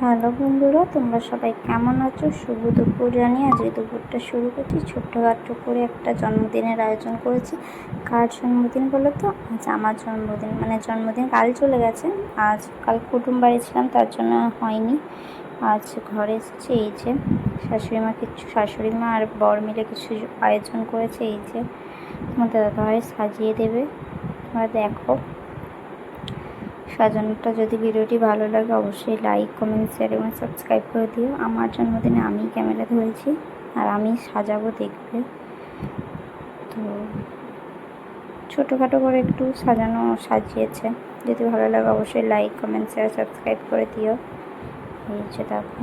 Hello বন্ধুরা, তোমরা সবাই কেমন আছো? শুভ দুপুর জানি। আজকে দুপুরটা শুরু করছি। ছোট্টখাট্ট করে একটা জন্মদিনের আয়োজন করেছি। কার জন্মদিন বলো তো? আজ আমার জন্মদিন। মানে জন্মদিন কাল চলে গেছে। আজ কাল কুটুম বাড়ি ছিলাম, তার জন্য হয়নি। আজ ঘরে এসেছে, এই যে শাশুড়ি মা কিছু, শাশুড়ি মা আর বর মিলে কিছু আয়োজন করেছে, এই যে তোমাদের দাদাভাই সাজিয়ে দেবে। তোমরা দেখো। সাজানোটা যদি ভিডিওটি ভালো লাগে, অবশ্যই লাইক কমেন্ট শেয়ার এবং সাবস্ক্রাইব করে দিও। আমার জন্মদিনে আমি ক্যামেরা ধরেছি আর আমি সাজাবো দেখবে তো ছোটোখাটো করে একটু সাজানো সাজিয়েছে। যদি ভালো লাগে, অবশ্যই লাইক কমেন্ট শেয়ার সাবস্ক্রাইব করে দিও। এই যে দেখো।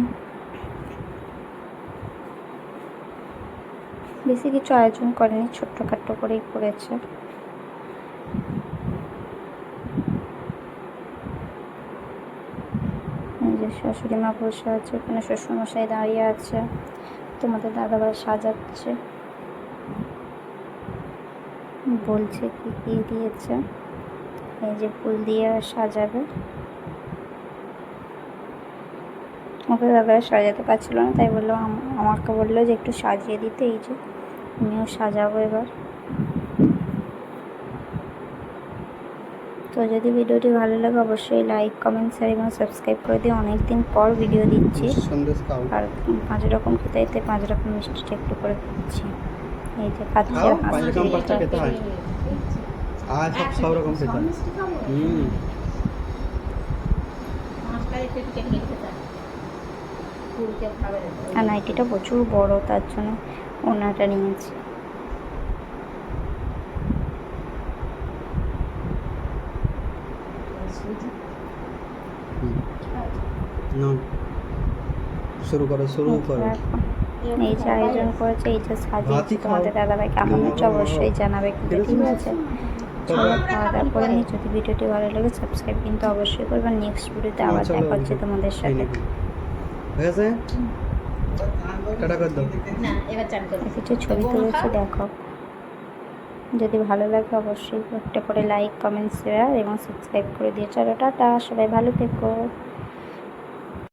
বেশি কিছু আয়োজন করেনি, ছোট্টখাট্ট করেই করেছে এই যে শাশুড়ি মা বসে আছে ওখানে শ্বশুরমশাই দাঁড়িয়ে আছে, তোমাদের দাদাভাই সাজাচ্ছে। বলছে কি কি দিয়েছে, এই যে ফুল দিয়ে সাজাবে। আমাকে দাদাভাই সাজাতে পারছিল না, তাই বলল, আম- আমাকে বলল যে একটু সাজিয়ে দিতে, এই যে, আমিও সাজাবো এবার। তো যদি ভিডিওটি ভালো লাগে অবশ্যই লাইক কমেন্ট শেয়ার এবং সাবস্ক্রাইব করে দিও। অনেক দিন পর ভিডিও দিচ্ছি। আর পাঁচ রকম খেতে পাঁচ রকম মিষ্টিটা একটু করে খাচ্ছি এই যে রকম খেতে হয়। আর সব সব রকম খেতে হয়। হুম। আর নাইটিটা প্রচুর বড় তার জন্য ওনাটা নিয়েছি হুম। নাও। শুরু করো শুরু করো। এই যে আয়োজন করেছে এই যে সাজিয়েছি। তোমাদের দাদাভাই কেমন হচ্ছে? অবশ্যই জানাবে কিন্তু ঠিক আছে। চলো। খাওয়া দাওয়া করে নিই যদি ভিডিওটি ভালো লাগে সাবস্ক্রাইব কিন্তু অবশ্যই করবে। নেক্সট ভিডিওতে আবার দেখা হচ্ছে তোমাদের সাথে। নাকি? হয়ে গেছে টাটা দাও। না এবার চান করবে কিছু ছবি তুলেছি দেখো। যদি ভালো লাগে অবশ্যই একটা করে লাইক কমেন্ট শেয়ার এবং সাবস্ক্রাইব করে দিয়ে চলো, টাটা, সবাই ভালো থেকো।